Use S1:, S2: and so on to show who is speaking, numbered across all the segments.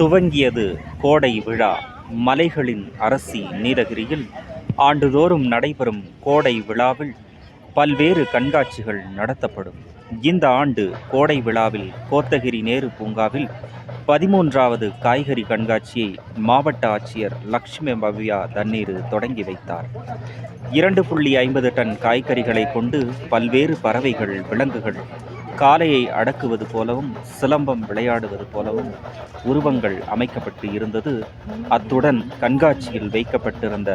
S1: துவங்கியது கோடை விழா. மலைகளின் அரசி நீலகிரியில் ஆண்டுதோறும் நடைபெறும் கோடை விழாவில் பல்வேறு கண்காட்சிகள் நடத்தப்படும். இந்த ஆண்டு கோடை விழாவில் கோத்தகிரி நேரு பூங்காவில் பதிமூன்றாவது காய்கறி கண்காட்சியை மாவட்ட ஆட்சியர் லக்ஷ்மி பவ்யா தண்ணீர் தொடங்கி வைத்தார். இரண்டு புள்ளி ஐம்பது டன் காய்கறிகளை கொண்டு பல்வேறு பறவைகள் விலங்குகள் காலையை அடக்குவது போலவும் சிலம்பம் விளையாடுவது போலவும் உருவங்கள் அமைக்கப்பட்டு இருந்தது. அத்துடன் கண்காட்சியில் வைக்கப்பட்டிருந்த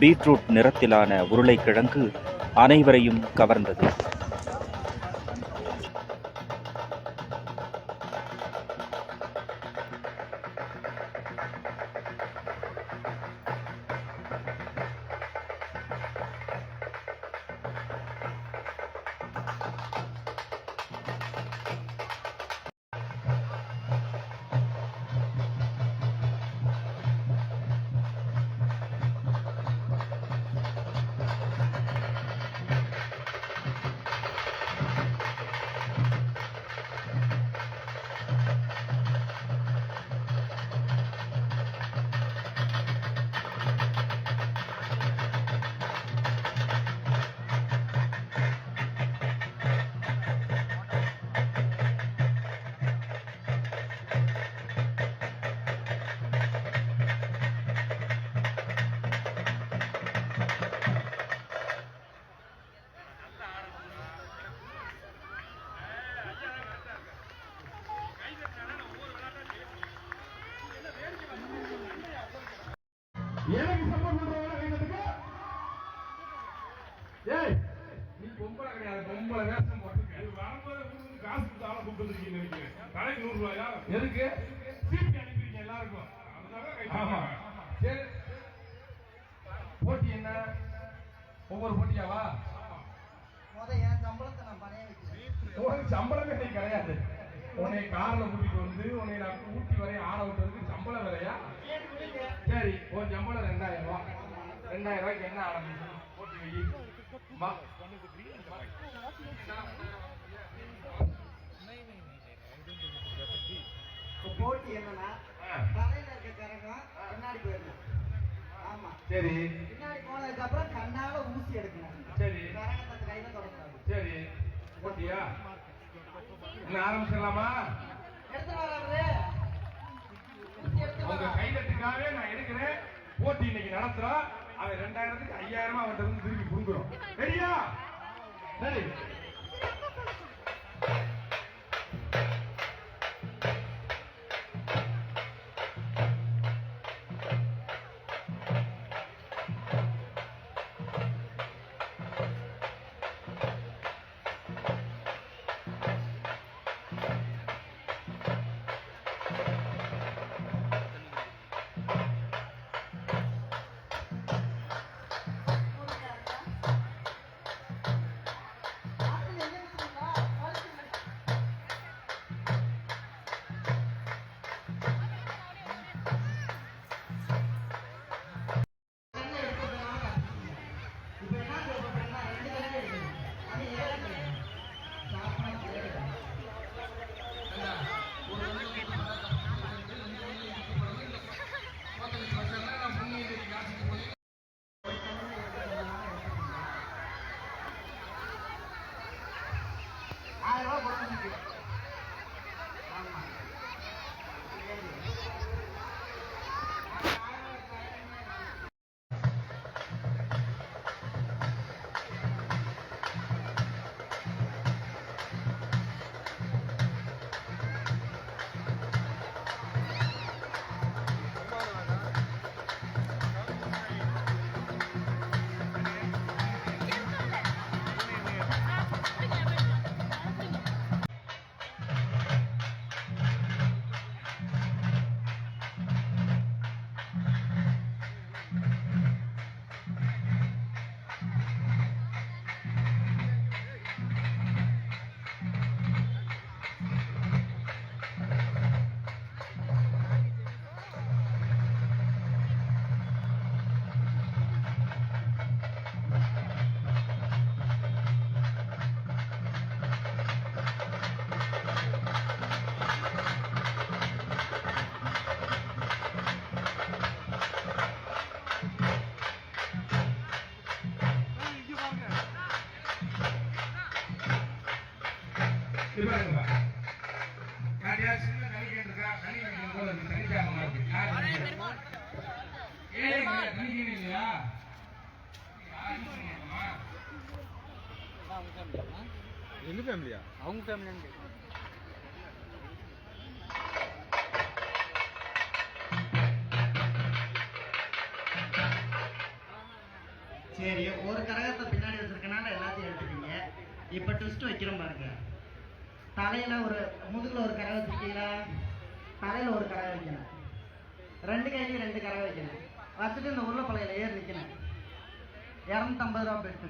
S1: பீட்ரூட் நிறத்திலான உருளைக்கிழங்கு அனைவரையும் கவர்ந்தது.
S2: எனக்கு சப்போர்ட் பண்றவங்க கைதட்டுங்க ஏய் நீ பொம்பளை கிடையாது பொம்பளை வேஷம் போட்டுக்க
S3: இது வரும்போது உங்களுக்கு காசு கொடுத்து ஆளை கூப்பிட்டு வந்திருக்கீங்கன்னு நினைக்கிறேன். தலைக்கு நூறு ரூபாயா?
S2: எதுக்கு?
S3: சீட்டு அனுப்பியிருக்கீங்க எல்லாருக்கும்.
S2: ஆமா. சரி. போட்டி என்ன? ஒவ்வொரு போட்டியாவா?
S4: முத என் சம்பளத்தை நான் பணைய வைக்கிறேன்.
S2: உனக்கு சம்பளமே நீ கிடையாது. உன்னை கார்ல கூட்டிட்டு வந்து உன்னை நான் ஊட்டி வரையும் ஆட விட்டதுக்கு சம்பளம் வேறையா சரி உன் சம்பளம் ரெண்டாயிரம் ரூபாய் ரெண்டாயிரம் ரூபாய்க்கு என்ன ஆரம்பிச்சு போட்டி வை.
S4: போட்டி என்னன்னா தலையில இருக்க கரகம் பின்னாடி போயிடணும். ஆமா.
S2: சரி.
S4: பின்னாடி போனதுக்கு அப்புறம் கண்ணால ஊசி எடுக்கணும்.
S2: சரி.
S4: கரகத்தை கையில தொடக்கூடாது.
S2: சரி. போட்டியா? என்ன ஆரம்பிச்சிடலாமா? உங்க கைதட்டுக்காகவே நான் எடுக்கிறேன். போட்டி இன்னைக்கு நடத்துறோம் அவன் ரெண்டாயிரத்துக்கு ஐயாயிரமா அவர்கிட்ட இருந்து திருப்பி கொடுக்குறோம். சரியா? சரி. இல்லையா? யார் யூஸ் பண்ணணுமா?
S4: சரி ஒரு கரகத்தை பின்னாடி வச்சிருக்கனால எல்லாத்தையும் எடுத்துட்டீங்க இப்போ ட்விஸ்ட் வைக்கிறோம் பாருங்க தலையில ஒரு முதுகுல ஒரு கரகம் வச்சிருக்கீங்களா? தலையில ஒரு கரகம் வைக்கணும். ரெண்டு கையிலையும் ரெண்டு கரகம் வைக்கணும். வச்சுட்டு இந்த உருளைப்பழையில ஏறி நிற்கணும் இரநூத்தம்பது ரூபா பெற்று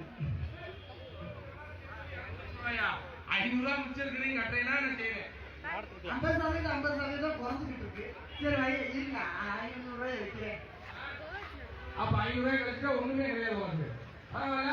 S2: ஐயா, ஐநூறு ரூபா மிச்சம் இருக்குது நீங்க கட்டுறீங்கன்னா நான் செய்வேன்
S4: ஐம்பது சதவீதம் ஐம்பது சதவீதம் குறைஞ்சிக்கிட்டு இருக்கு. சரி வை இருங்க. ஐநூறு ரூபாய் வைக்கிறேன்
S2: அப்ப ஐநூறு ரூபாய் கிடைச்சா ஒண்ணுமே கிடையாது பரவாயில்ல?